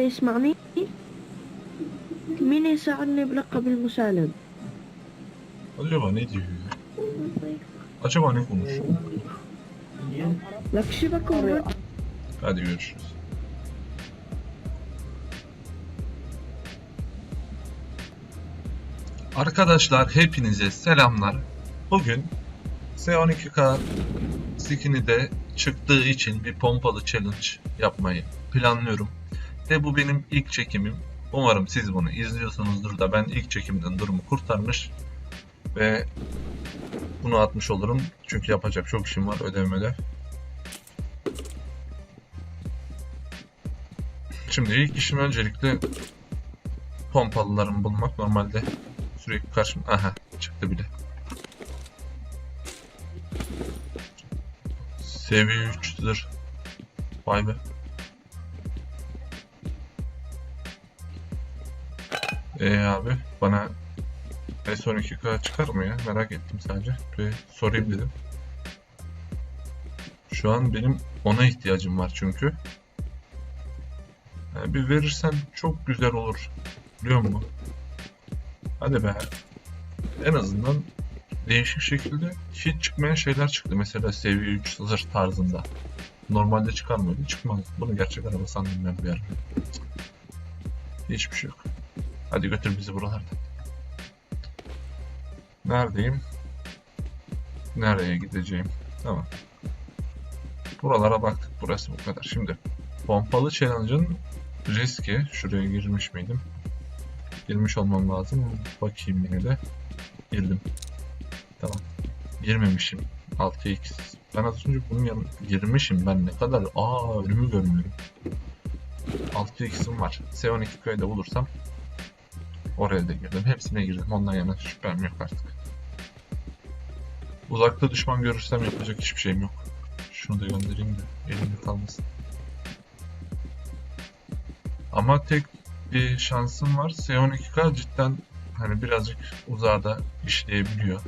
كده يسمعني مين يساعدني بلقب المسالم Acaba ne diyor ya? Acaba ne konuşuyor? لك شبكة Hadi görüşürüz. Arkadaşlar hepinize selamlar. Bugün S12K skin'i de çıktığı için bir pompalı challenge yapmayı planlıyorum. Ve bu benim ilk çekimim. Umarım siz bunu izliyorsunuzdur da ben ilk çekimden durumu kurtarmış ve bunu atmış olurum. Çünkü yapacak çok işim var ödemede. Şimdi ilk işim öncelikle pompalılarımı bulmak. Normalde sürekli karşıma... Aha çıktı bile. Seviye 3'tür. Vay be. Ee abi bana S12K çıkar mı ya? Merak ettim sadece. Bir sorayım dedim. Şu an benim ona ihtiyacım var çünkü. Yani bir verirsen çok güzel olur. Biliyor musun? Hadi be. En azından değişik şekilde hiç çıkmayan şeyler çıktı. Mesela seviye 3 zırh tarzında. Normalde çıkar mıydı? Çıkmaz. Bunu gerçek araba sandım ben bir ara. Hiçbir şey yok. Hadi götür bizi buralardan. Neredeyim? Nereye gideceğim? Tamam. Buralara baktık. Burası bu kadar. Şimdi pompalı challenge'ın riski. Şuraya girmiş miydim? Girmiş olmam lazım. Bakayım yine de. Girdim. Tamam. Girmemişim. 6x. Ben az önce bunun yanına girmişim. Ben ne kadar... Aa önümü görmüyorum. 6x'im var. S12 da bulursam oraya da girdim. Hepsine girdim. Ondan yana şüphem yok artık. Uzakta düşman görürsem yapacak hiçbir şeyim yok. Şunu da göndereyim de elimde kalmasın. Ama tek bir şansım var. S12K cidden hani birazcık uzarda işleyebiliyor.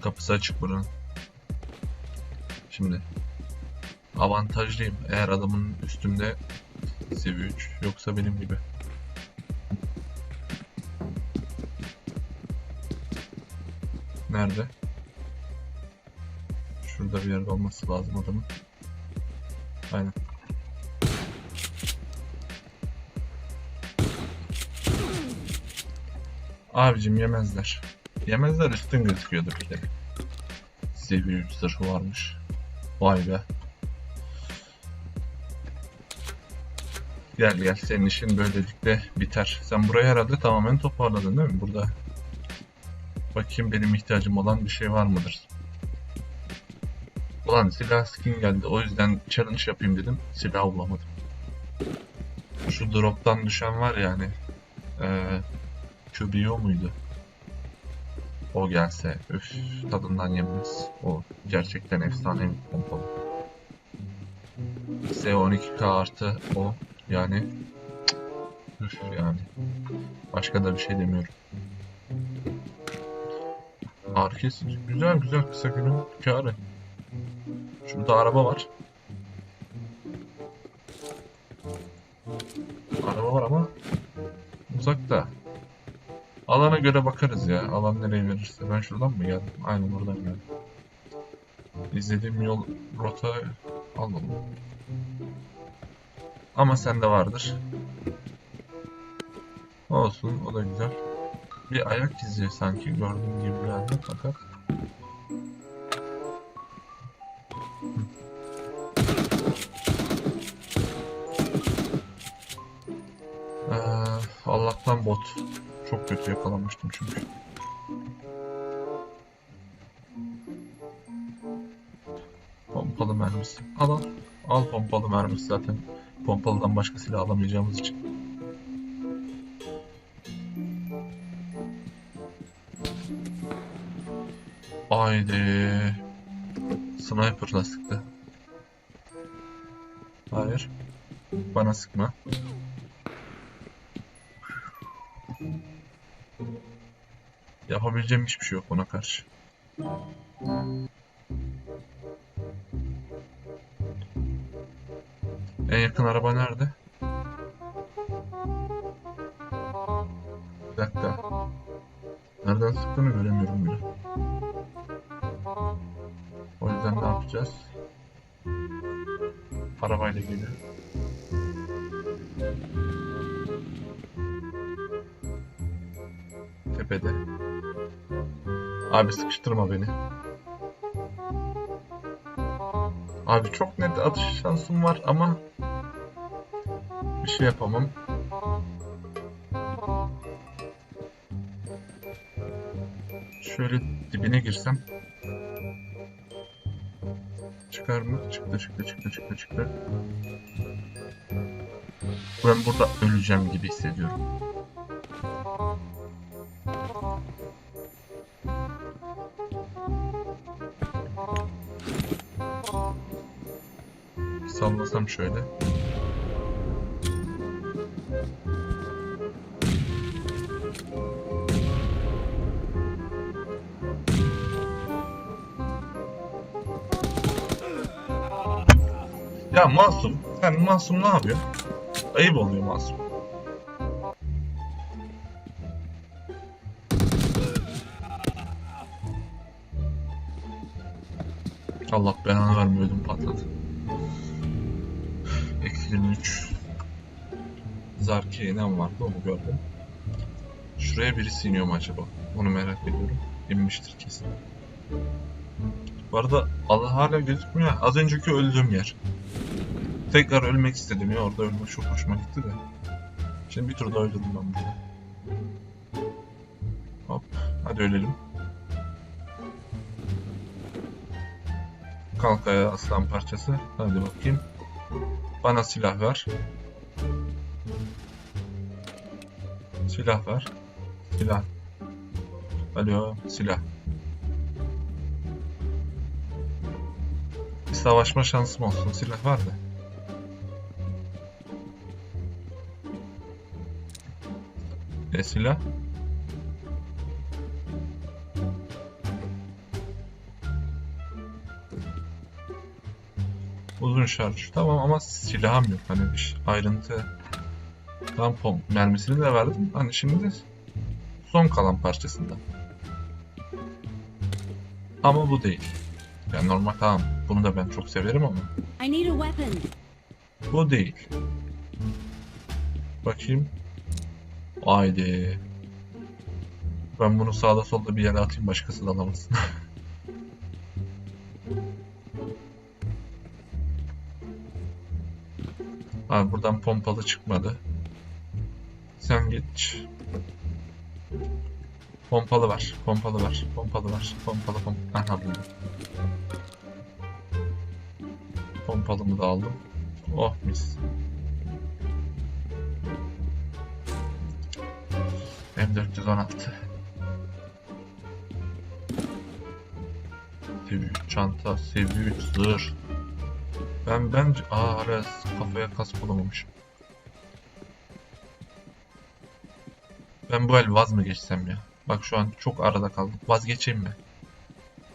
Kapısı açık buranın. Şimdi avantajlıyım eğer adamın üstümde seviye 3 yoksa benim gibi. Nerede? Şurada bir yerde olması lazım adamın. Aynen. Abicim yemezler. Yemezler üstün gözüküyordu bir de. Seviye 3 zırhı varmış. Vay be. Gel gel senin işin böylelikle biter. Sen burayı herhalde tamamen toparladın değil mi? Burada bakayım benim ihtiyacım olan bir şey var mıdır? Ulan silah skin geldi o yüzden challenge yapayım dedim. Silah bulamadım. Şu drop'tan düşen var yani. Eee Kübiyo muydu? O gelse üf tadından yenmez. O gerçekten efsane bir pompalı. S12K artı o yani üf yani. Başka da bir şey demiyorum. Arkes güzel güzel kısa günün kârı. Şurada araba var. Araba var ama uzakta. Alana göre bakarız ya. Alan nereye verirse. Ben şuradan mı geldim? Aynen oradan geldim. İzlediğim yol rota alalım. Ama sende vardır. Olsun o da güzel. Bir ayak izi sanki gördüğüm gibi geldi fakat. Ee, Allah'tan bot. Çok kötü yakalanmıştım çünkü. Pompalı mermisi. Al al. Al pompalı mermisi zaten. Pompalıdan başka silah alamayacağımız için. Haydi. Sniper'la sıktı. Hayır. Bana sıkma. Yapabileceğim hiçbir şey yok ona karşı. En yakın araba nerede? Bir dakika. Nereden sıktığını göremiyorum bile. Yapacağız? Arabayla geliyor. Tepede. Abi sıkıştırma beni. Abi çok net atış şansım var ama bir şey yapamam. Şöyle dibine girsem. Çıkar mı? Çıktı çıktı çıktı çıktı çıktı. Ben burada öleceğim gibi hissediyorum. Sallasam şöyle. Ya Masum, sen Masum ne yapıyor? Ayıp oluyor Masum. Allah belanı vermiyordum patladı. Eksi 23. Zarkiye ne vardı onu gördüm. Şuraya birisi iniyor mu acaba? Onu merak ediyorum. İnmiştir kesin. Bu arada Allah hala gözükmüyor. Az önceki öldüğüm yer. Tekrar ölmek istedim ya. Orada ölmek çok hoşuma gitti de. Şimdi bir tur daha öldürdüm ben burada. Hop. Hadi ölelim. Kalk ayağa aslan parçası. Hadi bakayım. Bana silah ver. Silah ver. Silah. Alo, silah. Bir savaşma şansım olsun. Silah var da. Silah? Uzun şarj. Tamam ama silahım yok. Hani bir ayrıntı. Tamam pom mermisini de verdim. Hani şimdi son kalan parçasından. Ama bu değil. Yani normal tamam. Bunu da ben çok severim ama bu değil. Bakayım. Haydi. Ben bunu sağda solda bir yere atayım başkası da alamasın. Abi buradan pompalı çıkmadı. Sen geç. Pompalı var. Pompalı var. Pompalı var. Pompalı pompalı. Aha buldum. Pompalımı da aldım. Oh mis. M416. Seviye 3 çanta, seviye 3 zırh. Ben bence... Aa Ares kafaya kas bulamamışım. Ben bu el vaz mı geçsem ya? Bak şu an çok arada kaldım. Vazgeçeyim mi?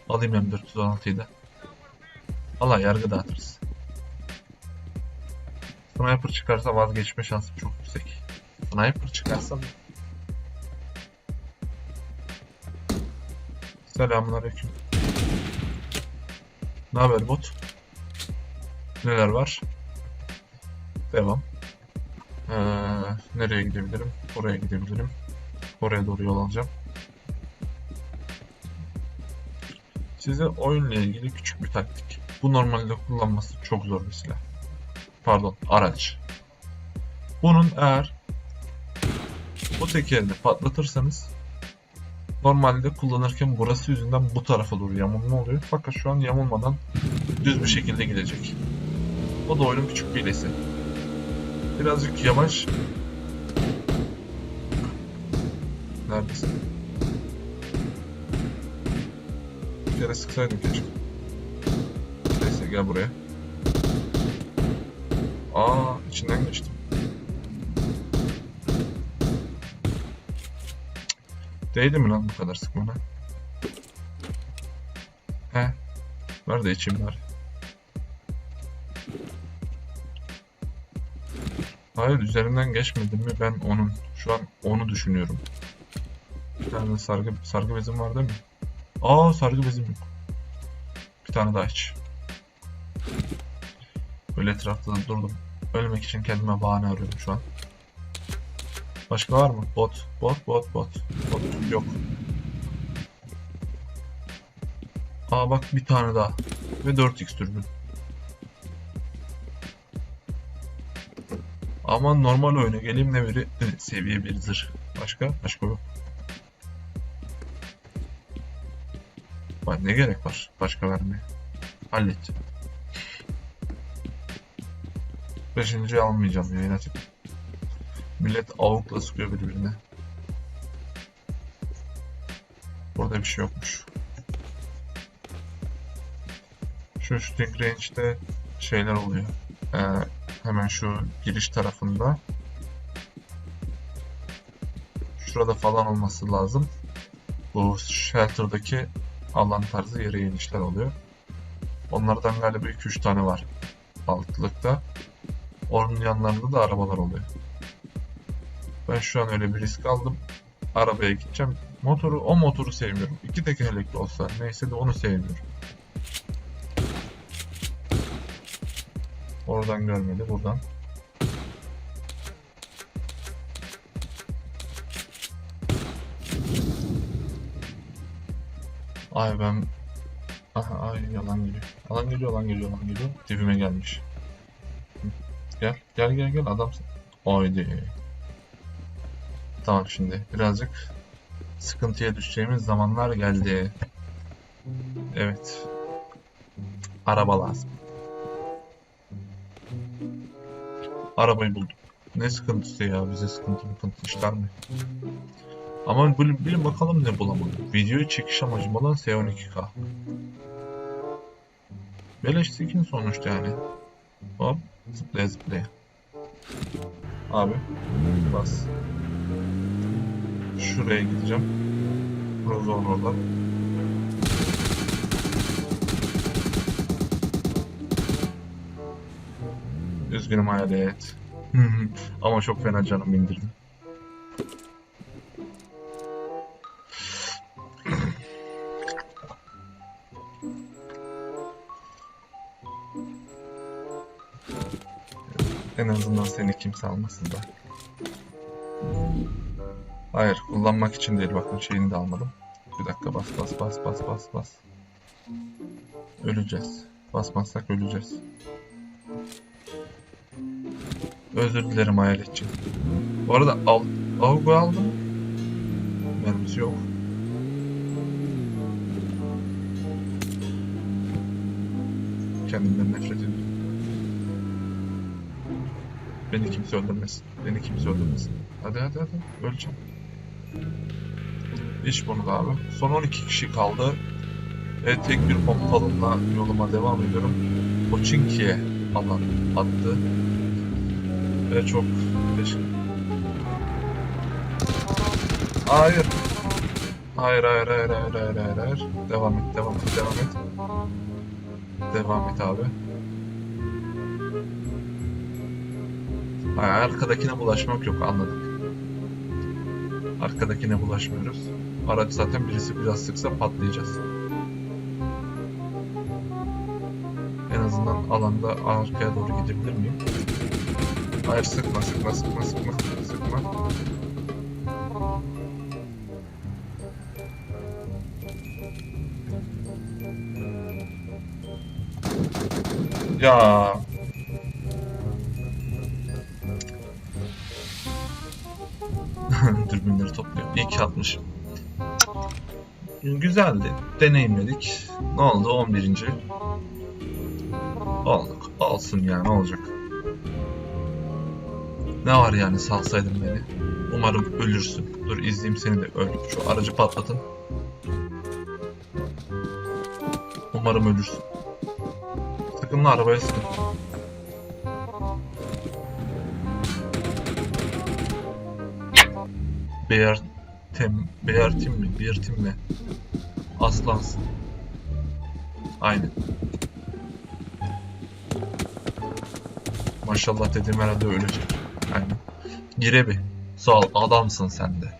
Alayım M416'yı da. Allah yargı dağıtırız. Sniper çıkarsa vazgeçme şansım çok yüksek. Sniper çıkarsa Selamünaleyküm. Ne haber bot? Neler var? Devam. Ee, nereye gidebilirim? Oraya gidebilirim. Oraya doğru yol alacağım. Size oyunla ilgili küçük bir taktik. Bu normalde kullanması çok zor bir silah. Pardon, araç. Bunun eğer bu tekerini patlatırsanız normalde kullanırken burası yüzünden bu tarafa doğru yamulma oluyor. Fakat şu an yamulmadan düz bir şekilde gidecek. O da oyunun küçük bir hilesi. Birazcık yavaş. Neredesin? Bir kere sıksaydım keşke. Neyse gel buraya. Aa içinden geçtim. Değdi mi lan bu kadar sıkmana? He. Ver de içeyim var. Hayır üzerinden geçmedim mi ben onun. Şu an onu düşünüyorum. Bir tane sargı, sargı bezim var değil mi? Aa sargı bezim yok. Bir tane daha iç. Böyle etrafta da durdum. Ölmek için kendime bahane arıyorum şu an. Başka var mı? Bot, bot, bot, bot. Bot yok. Aa bak bir tane daha. Ve 4x türbün. Ama normal oyuna geleyim ne biri seviye 1 zırh. Başka? Başka yok. Bak ne gerek var başka vermeye? Hallet. Beşinciyi almayacağım ya inatçı. Millet avukla sıkıyor birbirine. Burada bir şey yokmuş. Şu shooting range'de şeyler oluyor. Ee, hemen şu giriş tarafında. Şurada falan olması lazım. Bu shelter'daki alan tarzı yere inişler oluyor. Onlardan galiba 2-3 tane var altlıkta. Onun yanlarında da arabalar oluyor. Ben şu an öyle bir risk aldım. Arabaya gideceğim. Motoru, o motoru sevmiyorum. İki tekerlekli olsa neyse de onu sevmiyorum. Oradan görmedi, buradan. Ay ben... Aha, ay yalan geliyor. Yalan geliyor, yalan geliyor, yalan geliyor. Dibime gelmiş. Gel, gel, gel, gel adamsın. Haydi. Tamam şimdi birazcık sıkıntıya düşeceğimiz zamanlar geldi. Evet. Araba lazım. Arabayı buldum. Ne sıkıntısı ya bize sıkıntı sıkıntı işler mi? Ama bilin, bilin bakalım ne bulamadım. Videoyu çekiş amacım olan S12K. Beleş skin sonuçta yani. Hop zıplaya zıplaya. Abi bas. Şuraya gideceğim. Prozor orada. Üzgünüm hayalet. Ama çok fena canım indirdim. En azından seni kimse almasın da. Hayır, kullanmak için değil. Bakın şeyini de almadım. Bir dakika bas bas bas bas bas bas. Öleceğiz. Basmazsak öleceğiz. Özür dilerim hayaletçim. Bu arada al, Avgu aldım. Mermisi yok. Kendimden nefret ediyorum. Beni kimse öldürmesin. Beni kimse öldürmesin. Hadi hadi hadi. Öleceğim. İş bunu da abi. Son 12 kişi kaldı. Ve tek bir pompalımla yoluma devam ediyorum. Koçinki'ye alan attı. Ve çok teşekkür Hayır. Hayır hayır hayır hayır hayır hayır hayır. Devam et devam et devam et. Devam et abi. Hayır, arkadakine bulaşmak yok anladık. Arkadakine bulaşmıyoruz. Araç zaten birisi biraz sıksa patlayacağız. En azından alanda arkaya doğru gidebilir miyim? Hayır sıkma sıkma sıkma sıkma sıkma. Ya Güzeldi. Deneyimledik. Ne oldu? 11. Olduk. Olsun ya ne olacak? Ne var yani salsaydın beni? Umarım ölürsün. Dur izleyeyim seni de öl. Şu aracı patlatın. Umarım ölürsün. Sakın la arabaya sıkın. Beyer tem Beyer tim mi? Beyer tim mi? Aslansın. Aynen. Maşallah dediğim herhalde ölecek. Aynen. Gire bir. Sağ ol. Adamsın sen de.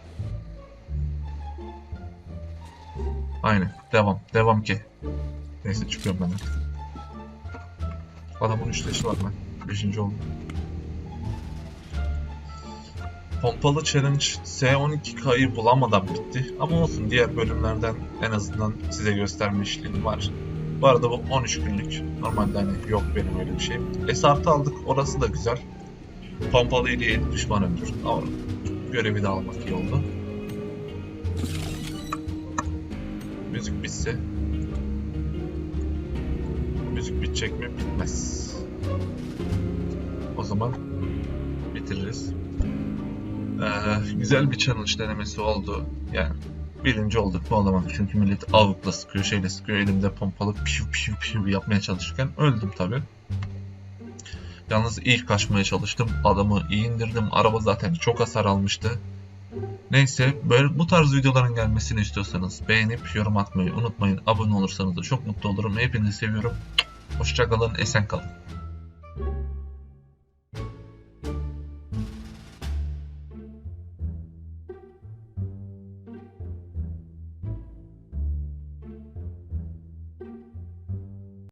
Aynen. Devam. Devam ki. Neyse çıkıyorum ben artık. Adamın 3 leşi var ben. 5. oldum. Pompalı challenge S12K'yı bulamadan bitti. Ama olsun diğer bölümlerden en azından size göstermişliğim var. Bu arada bu 13 günlük. Normalde hani yok benim öyle bir şeyim. S artı aldık. Orası da güzel. Pompalı ile 7 düşman öldür. Ama görevi de almak iyi oldu. Müzik bitse. Müzik bitecek mi? Bitmez. O zaman bitiririz. Ee, güzel bir challenge denemesi oldu. Yani birinci olduk mu olamadık. Çünkü millet avukla sıkıyor, şeyle sıkıyor. Elimde pompalı piu piu piu yapmaya çalışırken öldüm tabi. Yalnız ilk kaçmaya çalıştım. Adamı iyi indirdim. Araba zaten çok hasar almıştı. Neyse böyle bu tarz videoların gelmesini istiyorsanız beğenip yorum atmayı unutmayın. Abone olursanız da çok mutlu olurum. Hepinizi seviyorum. Hoşçakalın, esen kalın.